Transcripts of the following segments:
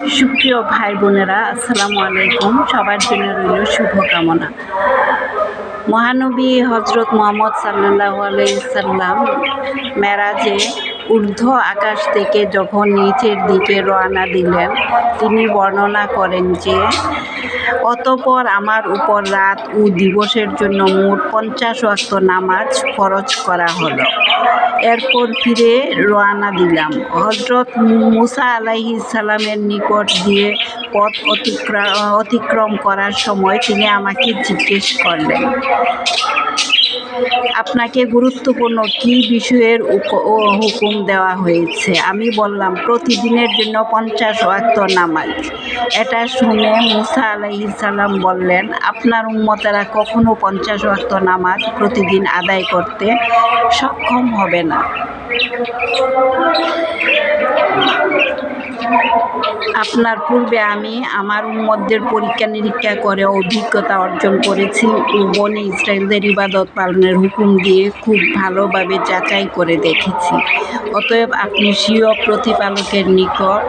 সুপ্রিয় ভাই বোনেরা, আসসালামু আলাইকুম। সবার জন্য রইল শুভকামনা। মহানবী হজরত মোহাম্মদ সাল্লাহ আলাইসাল্লাম মেরাজে ঊর্ধ্ব আকাশ থেকে যখন নিচের দিকে রওনা দিলেন, তিনি বর্ণনা করেন যে, অতপর আমার উপর রাত ও দিবসের জন্য মোট পঞ্চাশ ওয়াক্ত নামাজ খরচ করা হলো। এরপর ফিরে রওনা দিলাম। হজরত মুসা আলাইহি সালামের নিকট দিয়ে পথ অতিক্রম অতিক্রম করার সময় তিনি আমাকে জিজ্ঞেস করলেন আপনাকে গুরুত্বপূর্ণ কী বিষয়ের হুকুম দেওয়া হয়েছে? আমি বললাম, প্রতিদিনের জন্য পঞ্চাশ ওয়াক্ত নামাজ। এটা শুনে মুসা আলাইহিস সালাম বললেন, আপনার উম্মতেরা কখনো পঞ্চাশ ওয়াক্ত নামাজ প্রতিদিন আদায় করতে সক্ষম হবে না। আপনার পূর্বে আমি আমার উম্মতদের পরীক্ষা নিরীক্ষা করে অভিজ্ঞতা অর্জন করেছি ও বনি ইসরায়েলদের ইবাদত পালনের হুকুম দিয়ে খুব ভালোভাবে যাচাই করে দেখেছি। অতএব আপনি স্বীয় প্রতিপালকের নিকট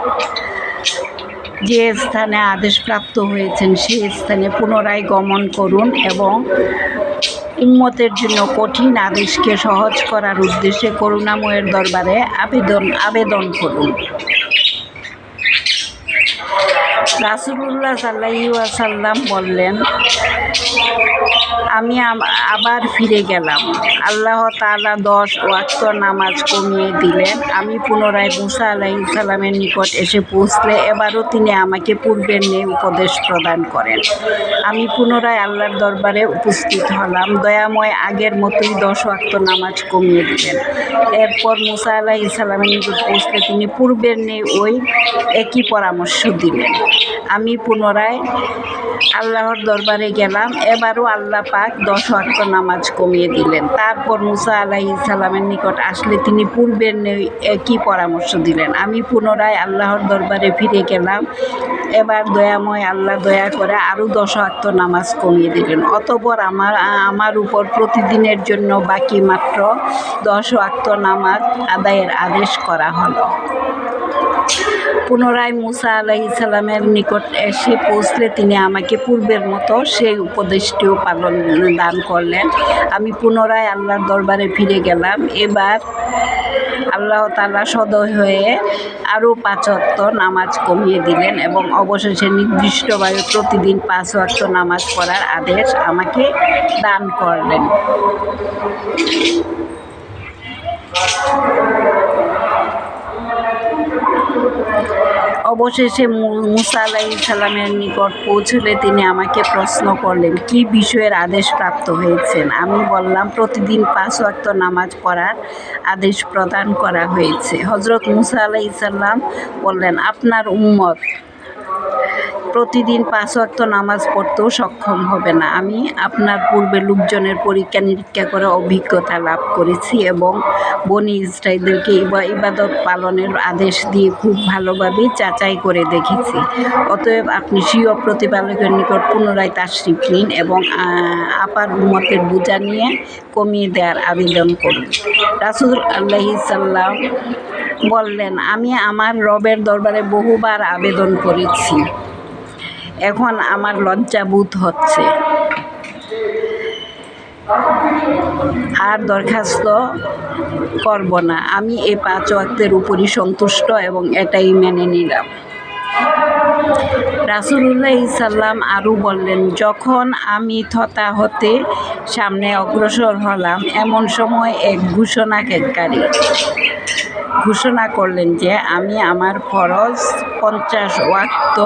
যে স্থানে আদেশপ্রাপ্ত হয়েছেন সেই স্থানে পুনরায় গমন করুন এবং উন্মতের জন্য কঠিন আদেশকে সহজ করার উদ্দেশ্যে করুণাময়ের দরবারে আবেদন আবেদন করুন। রাসুলুল্লাহ সাল্লাহি বললেন, আমি আবার ফিরে গেলাম। আল্লাহ তাআলা দশ ওয়াক্ত নামাজ কমিয়ে দিলেন। আমি পুনরায় মুসা আলাইহি সাল্লামের নিকট এসে পৌঁছলে এবারও তিনি আমাকে পূর্বের নিয়ে উপদেশ প্রদান করেন। আমি পুনরায় আল্লাহর দরবারে উপস্থিত হলাম। দয়াময় আগের মতোই দশ ওয়াক্ত নামাজ কমিয়ে দিলেন। এরপর মুসা আলাইহি সাল্লামের নিকট পৌঁছলে তিনি পূর্বের নেই ওই একই পরামর্শ দিলেন। আমি পুনরায় আল্লাহর দরবারে গেলাম। এবারও আল্লাহ পাক দশ ওয়াক্ত নামাজ কমিয়ে দিলেন। তারপর মুসা আলাহি সালামের নিকট আসলে তিনি পূর্বের একই পরামর্শ দিলেন। আমি পুনরায় আল্লাহর দরবারে ফিরে গেলাম। এবার দয়াময় আল্লাহ দয়া করে আরও দশ ওয়াক্ত নামাজ কমিয়ে দিলেন। অতপর আমার আমার উপর প্রতিদিনের জন্য বাকি মাত্র দশ ওয়াক্ত নামাজ আদায়ের আদেশ করা হলো। পুনরায় মুসা আলাহি সাল্লামের নিকট এসে পৌঁছলে তিনি আমাকে পূর্বের মতো সেই উপদেশটিও পালন, দান করলেন। আমি পুনরায় আল্লাহর দরবারে ফিরে গেলাম। এবার আল্লাহ তালা সদয় হয়ে আরও পাঁচ নামাজ কমিয়ে দিলেন এবং অবশেষে নির্দিষ্টভাবে প্রতিদিন পাঁচ নামাজ পড়ার আদেশ আমাকে দান করলেন। অবশেষে মুসা আলাহি সাল্লামের নিকট পৌঁছলে তিনি আমাকে প্রশ্ন করলেন, কি বিষয়ের আদেশ প্রাপ্ত হয়েছেন? আমি বললাম, প্রতিদিন পাঁচ ওয়াক্ত নামাজ পড়ার আদেশ প্রদান করা হয়েছে। হজরত মুসা আলাহি সাল্লাম বললেন, আপনার উম্মত প্রতিদিন পাঁচ ওয়াক্ত নামাজ পড়তেও সক্ষম হবে না। আমি আপনার পূর্বে লোকজনের পরীক্ষা নিরীক্ষা করে অভিজ্ঞতা লাভ করেছি এবং বনি ইসরায়েলদেরকে ইবা- ইবাদত পালনের আদেশ দিয়ে খুব ভালোভাবে যাচাই করে দেখেছি। অতএব আপনি স্বীয় প্রতিপালকের নিকট পুনরায় তাশরিফ নিন এবং আপার উন্মতের বোঝা নিয়ে কমিয়ে দেওয়ার আবেদন করুন। রাসুল আল্লাহি সাল্লাম বললেন, আমি আমার রবের দরবারে বহুবার আবেদন করেছি। এখন আমার লজ্জাবোধ হচ্ছে। আর দরখাস্ত করব না। আমি এই পাঁচ ওয়াক্তের উপরই সন্তুষ্ট এবং এটাই মেনে নিলাম। রাসুলুল্লাহ ইসাল্লাম আরও বললেন, যখন আমি থতা হতে সামনে অগ্রসর হলাম, এমন সময় এক ঘোষণাকারী ঘোষণা করলেন যে, আমি আমার ফরজ পঞ্চাশ ওয়াক্ত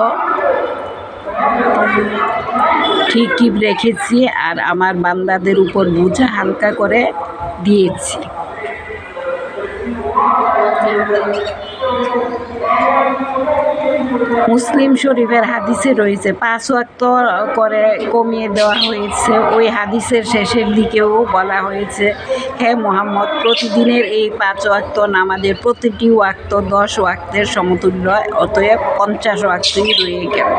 ঠিকই রেখেছি আর আমার বান্দাদের উপর বোঝা হালকা করে দিয়েছি। মুসলিম শরীফের হাদিসে রয়েছে, পাঁচ ওয়াক্ত করে কমিয়ে দেওয়া হয়েছে। ওই হাদিসের শেষের দিকেও বলা হয়েছে, হে মোহাম্মদ, প্রতিদিনের এই পাঁচ ওয়াক্ত নামাজের প্রতিটি ওয়াক্ত দশ ওয়াক্তের সমতুল্য, অতএব পঞ্চাশ ওয়াক্তই রয়ে গেল।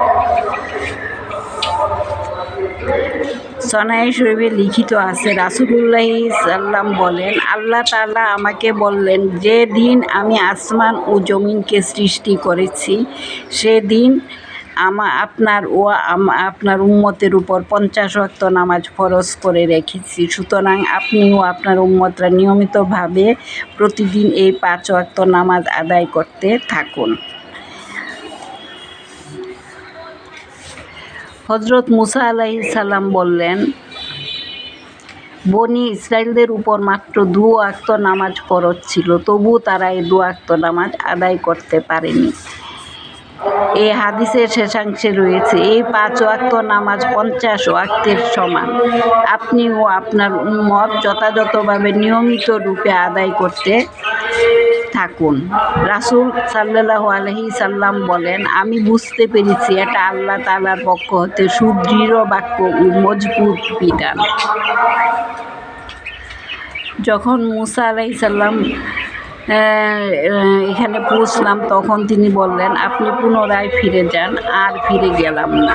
সনাই শরীফে লিখিত আছে, রাসুলুল্লাহ সাল্লাম বলেন, আল্লাহ তাআলা আমাকে বললেন, যে দিন আমি আসমান ও জমিনকে সৃষ্টি করেছি সেদিন আমা আপনার ও আপনার উম্মতের উপর পঞ্চাশ ওয়াক্ত নামাজ ফরজ করে রেখেছি। সুতরাং আপনিও আপনার উম্মতরা নিয়মিতভাবে প্রতিদিন এই পাঁচ ওয়াক্ত নামাজ আদায় করতে থাকুন। হজরত মুসা আলাইহিস সালাম বললেন, বনি ইসরায়েলদের উপর মাত্র দু আক্ত নামাজ ফরজ ছিল তবু তারা এই দু আক্ত নামাজ আদায় করতে পারেনি। এই হাদিসের শেষাংশে রয়েছে, এই পাঁচ ওয়াক্ত নামাজ পঞ্চাশ ওয়াক্তের সমান। আপনিও আপনার উম্মত যথাযথভাবে নিয়মিত রূপে আদায় করতে থাকুন। রাসূল সাল্লাল্লাহু আলাইহি সাল্লাম বলেন, আমি বুঝতে পেরেছি এটা আল্লাহ তাআলার পক্ষ হতে সুদৃঢ় বাক্য ও মজবুত বিধান। যখন মুসা আলাইহিস সাল্লাম এখানে পৌঁছলাম, তখন তিনি বললেন, আপনি পুনরায় ফিরে যান, আর ফিরে গেলাম না।